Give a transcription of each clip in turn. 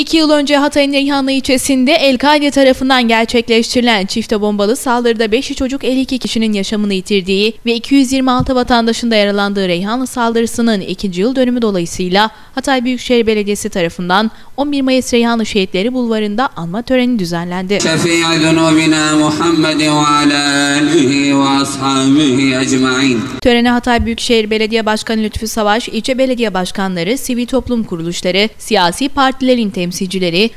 İki yıl önce Hatay'ın Reyhanlı ilçesinde El Kaide tarafından gerçekleştirilen çifte bombalı saldırıda 5 çocuk 52 kişinin yaşamını yitirdiği ve 226 vatandaşın da yaralandığı Reyhanlı saldırısının ikinci yıl dönümü dolayısıyla Hatay Büyükşehir Belediyesi tarafından 11 Mayıs Reyhanlı Şehitleri Bulvarı'nda anma töreni düzenlendi. Törene Hatay Büyükşehir Belediye Başkanı Lütfü Savaş, ilçe belediye başkanları, sivil toplum kuruluşları, siyasi partilerin temsilcileri,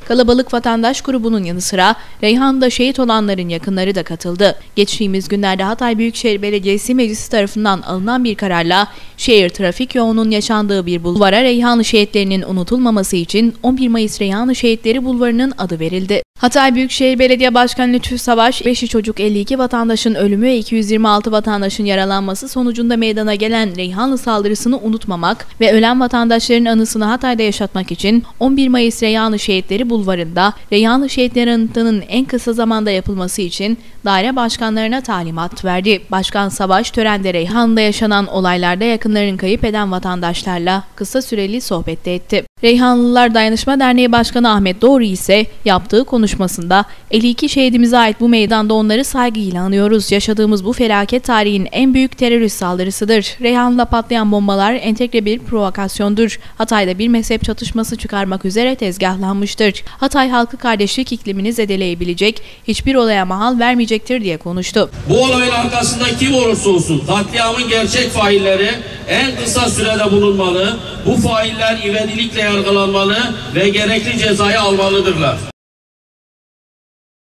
kalabalık vatandaş grubunun yanı sıra Reyhan'da şehit olanların yakınları da katıldı. Geçtiğimiz günlerde Hatay Büyükşehir Belediyesi Meclisi tarafından alınan bir kararla şehir trafik yoğunluğun yaşandığı bir bulvara Reyhanlı şehitlerinin unutulmaması için 11 Mayıs Reyhanlı Şehitleri Bulvarı'nın adı verildi. Hatay Büyükşehir Belediye Başkanı Lütfü Savaş, 5'i çocuk 52 vatandaşın ölümü ve 226 vatandaşın yaralanması sonucunda meydana gelen Reyhanlı saldırısını unutmamak ve ölen vatandaşların anısını Hatay'da yaşatmak için 11 Mayıs Reyhanlı Şehitleri Bulvarı'nda Reyhanlı Şehitleri Anıtı'nın en kısa zamanda yapılması için daire başkanlarına talimat verdi. Başkan Savaş törende Reyhanlı'da yaşanan olaylarda yakınlarını kayıp eden vatandaşlarla kısa süreli sohbette etti. Reyhanlılar Dayanışma Derneği Başkanı Ahmet Doğru ise yaptığı konuşmasında 52 şehidimize ait bu meydanda onları saygıyla anıyoruz. Yaşadığımız bu felaket tarihin en büyük terörist saldırısıdır. Reyhanlı'da patlayan bombalar entegre bir provokasyondur. Hatay'da bir mezhep çatışması çıkarmak üzere tezgahlanmıştır. Hatay halkı kardeşlik iklimini zedeleyebilecek hiçbir olaya mahal vermeyecektir diye konuştu. Bu olayın arkasında kim olursa olsun katliamın gerçek failleri en kısa sürede bulunmalı. Bu failler ivedilikle yargılanmalı ve gerekli cezayı almalıdırlar.